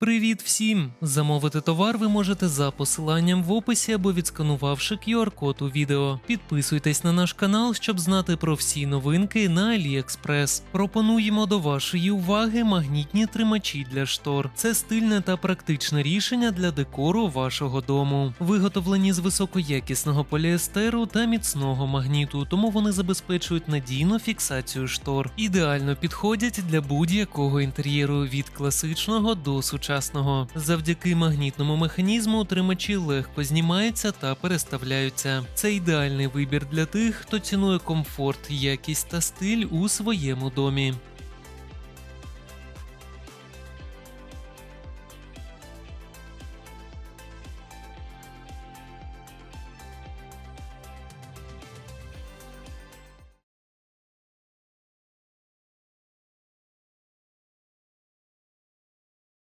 Привіт всім! Замовити товар ви можете за посиланням в описі або відсканувавши QR-код у відео. Підписуйтесь на наш канал, щоб знати про всі новинки на AliExpress. Пропонуємо до вашої уваги магнітні тримачі для штор. Це стильне та практичне рішення для декору вашого дому. Виготовлені з високоякісного поліестеру та міцного магніту, тому вони забезпечують надійну фіксацію штор. Ідеально підходять для будь-якого інтер'єру від класичного до сучасного. Завдяки магнітному механізму тримачі легко знімаються та переставляються. Це ідеальний вибір для тих, хто цінує комфорт, якість та стиль у своєму домі.